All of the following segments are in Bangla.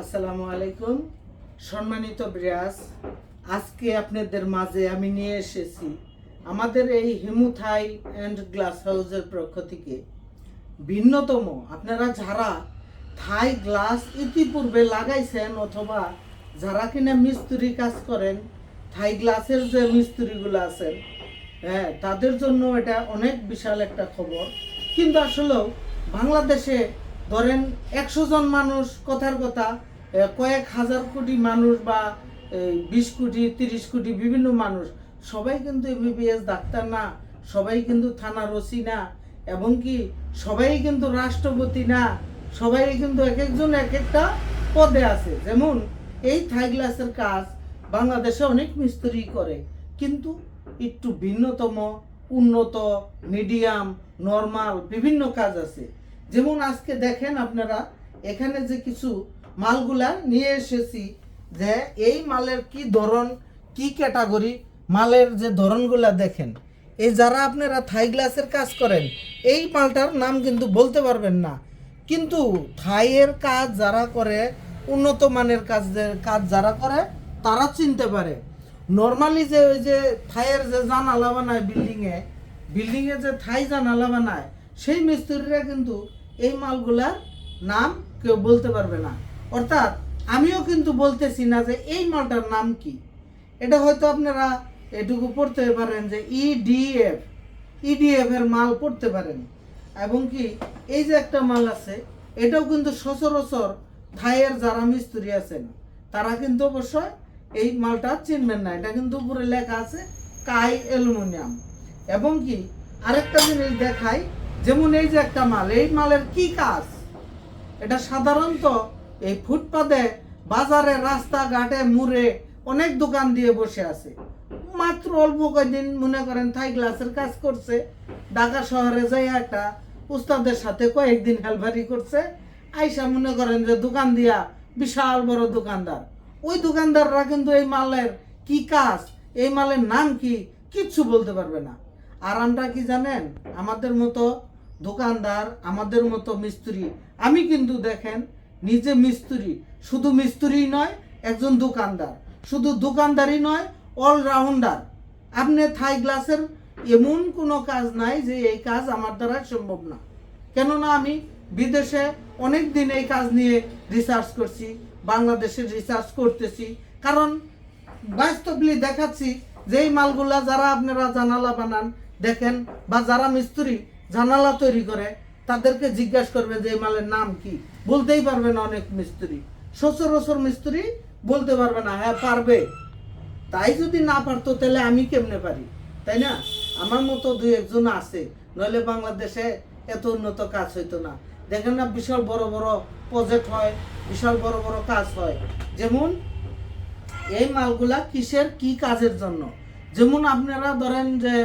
আসসালামু আলাইকুম। সম্মানিত ব্রিয়াস আজকে আপনাদের মাঝে আমি নিয়ে এসেছি আমাদের এই হিমুথাই অ্যান্ড গ্লাস হাউসের পক্ষ থেকে। ভিন্নতম, আপনারা যারা থাই গ্লাস ইতিপূর্বে লাগাইছেন অথবা যারা কিনা মিস্ত্রি কাজ করেন, থাই গ্লাসের যে মিস্ত্রিগুলো আছেন হ্যাঁ তাদের জন্য এটা অনেক বিশাল একটা খবর। কিন্তু আসলেও বাংলাদেশে ধরেন একশো জন মানুষ, কথার কথা কয়েক হাজার কোটি মানুষ বা বিশ কোটি, তিরিশ কোটি বিভিন্ন মানুষ, সবাই কিন্তু এমবিবিএস ডাক্তার না, সবাই কিন্তু থানার ওসি না এবং কি সবাই কিন্তু রাষ্ট্রপতি না, সবাই কিন্তু এক একজন এক একটা পদে আছে। যেমন এই থাই গ্লাসের কাজ বাংলাদেশে অনেক মিস্ত্রি করে, কিন্তু একটু ভিন্নতম, উন্নত, মিডিয়াম, নর্মাল, বিভিন্ন কাজ আছে। যেমন আজকে দেখেন আপনারা, এখানে যে কিছু মালগুলা নিয়ে এসেছি যে এই মালের কি ধরন, কি ক্যাটাগরি, মালের যে ধরনগুলা দেখেন। এই যারা আপনারা থাই গ্লাসের কাজ করেন, এই মালটার নাম কিন্তু বলতে পারবেন না। কিন্তু থাইয়ের কাজ যারা করে, উন্নত মানের কাজ কাজ যারা করে, তারা চিনতে পারে। নর্মালি যে ওই যে থাইয়ের যে জানালা বানায় বিল্ডিংয়ে বিল্ডিংয়ে যে থাই জানালা বানায় সেই মিস্ত্রিরা কিন্তু এই মালগুলার নাম কেউ বলতে পারবে না। অর্থাৎ আমিও কিন্তু বলতেছি না যে এই মালটার নাম কি। এটা হয়তো আপনারা এটুকু পড়তে পারেন যে E ইডিএফ ইডিএফ এর মাল পড়তে পারেন। এবং কি এই যে একটা মাল আছে, এটাও কিন্তু সচরাচর থাইয়ের যারা মিস্ত্রি আছেন, তারা কিন্তু অবশ্যই এই মালটা চিনবেন না। এটা কিন্তু উপরে লেখা আছে কাই অ্যালুমিনিয়াম। এবং কি আরেকটা জিনিস দেখাই যেমন এই যে একটা মাল, এই মালের কি কাজ? এটা সাধারণত এই ফুটপাতে, বাজারে, রাস্তাঘাটে, মুড়ে অনেক দোকান দিয়ে বসে আছে। মাত্র অল্প কয়েকদিন মনে করেন থাই গ্লাসের কাজ করছে। ঢাকা শহরে যাই একটা উস্তাদের সাথে কয়েকদিন হেলভারি করছে। আইসা মনে করেন যে দোকান দিয়া বিশাল বড় দোকানদার। ওই দোকানদাররা কিন্তু এই মালের কি কাজ, এই মালের নাম কি, কিচ্ছু বলতে পারবে না। আর আমরা কি জানেন? আমাদের মতো দোকানদার, আমাদের মতো মিস্ত্রি। আমি কিন্তু দেখেন, নিজে মিস্ত্রি। শুধু মিস্ত্রি নয়, একজন দোকানদার। শুধু দোকানদারই নয় অলরাউন্ডার আপনি থাই গ্লাসের এমন কোনো কাজ নাই যে এই কাজ আমার দ্বারা সম্ভব না। কেননা আমি বিদেশে অনেক দিন এই কাজ নিয়ে রিসার্চ করছি, বাংলাদেশে রিসার্চ করতেছি। কারণ বাস্তবলি দেখাচ্ছি যে এই মালগুলা যারা আপনারা জানালা বানান, দেখেন, বা যারা মিস্ত্রি জানালা তৈরি করে, তাদেরকে জিজ্ঞাসা করবেন যে মালের নাম কি? বলতেই পারবে না অনেক মিস্ত্রি। সচরাচর মিস্ত্রি বলতে পারবে না হ্যাঁ পারবে। তাই যদি না পারতো, তাহলে আমি কেমনে পারি? তাই না? আমার মতো দুই একজন আছে, নইলে বাংলাদেশে এত উন্নত কাজ হইতো না। দেখেন না, বিশাল বড় বড় প্রজেক্ট হয়, বিশাল বড় বড় কাজ হয়। যেমন, এই মালগুলা কিসের, কি কাজের জন্য? যেমন আপনারা ধরেন যে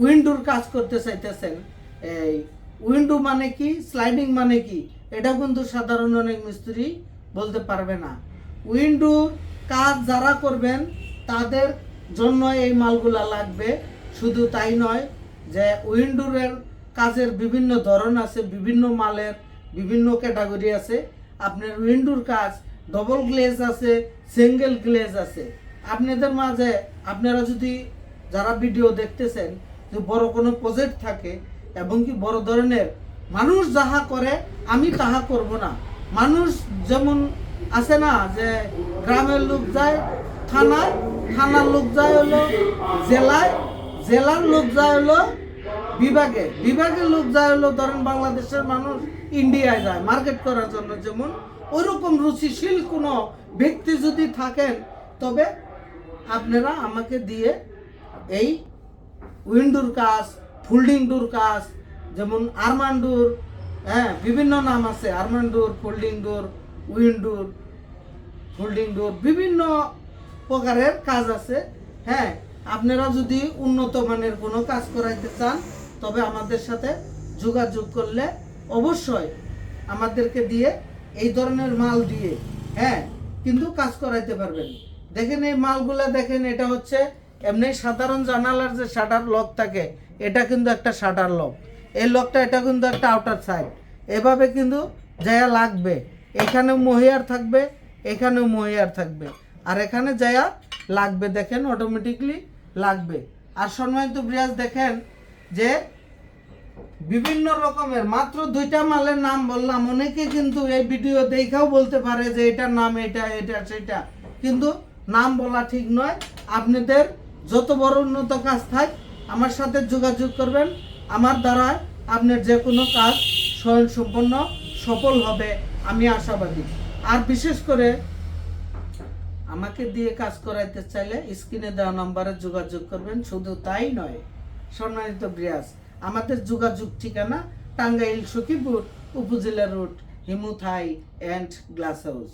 উইন্ডোর কাজ করতে চাইতেছেন, এই উইন্ডো মানে কি, স্লাইডিং মানে কি, এটা কিন্তু সাধারণ অনেক মিস্ত্রি বলতে পারবে না। উইন্ডোর কাজ যারা করবেন, তাদের জন্য এই মালগুলা লাগবে। শুধু তাই নয় যে উইন্ডোরের কাজের বিভিন্ন ধরন আছে, বিভিন্ন মালের বিভিন্ন ক্যাটাগরি আছে। আপনার উইন্ডোর কাজ ডবল গ্লেজ আছে, সিঙ্গেল গ্লেজ আছে। আপনাদের মাঝে আপনারা যদি যারা ভিডিও দেখতেছেন যে বড় কোনো প্রজেক্ট থাকে এবং কি বড় ধরনের মানুষ যাহা করে, আমি তাহা করব না। মানুষ যেমন আছে না যে গ্রামের লোক যায় থানায়, থানার লোক যায় হলো জেলায়, জেলার লোক যায় হলো বিভাগে। বিভাগের লোক যায় হলো ধরেন বাংলাদেশের মানুষ ইন্ডিয়ায় যায় মার্কেট করার জন্য। যেমন ওইরকম রুচিশীল কোনো ব্যক্তি যদি থাকেন, তবে আপনারা আমাকে দিয়ে এই উইন্ডোর কাজ ফোল্ডিং ডোর কাজ, যেমন আরমান্ডোর হ্যাঁ বিভিন্ন নাম আছে, আরমান্ডোর ফোল্ডিং ডোর উইন্ডোর ফোল্ডিং ডোর বিভিন্ন প্রকারের কাজ আছে। হ্যাঁ আপনারা যদি উন্নত মানের কোনো কাজ করাইতে চান, তবে আমাদের সাথে যোগাযোগ করলে অবশ্যই আমাদেরকে দিয়ে এই ধরনের মাল দিয়ে হ্যাঁ কিন্তু কাজ করাইতে পারবেন। দেখেন এই মালগুলা, দেখেন এটা হচ্ছে এমনি সাধারণ জানালার যে শাটার লক থাকে, এটা কিন্তু একটা শাটার লক। এই লকটা, এটা কিন্তু একটা আউটার সাইড এভাবে কিন্তু জায়গা লাগবে। এখানেও মহিয়ার থাকবে, এখানেও মহিয়ার থাকবে। আর এখানে যায়া লাগবে, দেখেন অটোমেটিকলি লাগবে। আর সম্মানিত ব্রিয়াজ দেখেন যে বিভিন্ন রকমের, মাত্র দুইটা মালের নাম বললাম। অনেকে কিন্তু এই ভিডিও দেখাও বলতে পারে যে এটার নাম এটা এটা, সেটা। কিন্তু নাম বলা ঠিক নয়। আপনাদের যত বড় উন্নত কাজ থাক, আমার সাথে যোগাযোগ করবেন। আমার দ্বারা আপনার যে কোনো কাজ স্বয়ংসম্পন্ন, সফল হবে, আমি আশাবাদী। আর বিশেষ করে আমাকে দিয়ে কাজ করাইতে চাইলে স্ক্রিনে দেওয়া নম্বরে যোগাযোগ করবেন, শুধু তাই নয়। সম্মানিত ব্রিয়াস আমাদের যোগাযোগ ঠিকানা টাঙ্গাইল সখীপুর উপজেলা রোড হিমুথাই অ্যান্ড গ্লাস হাউস।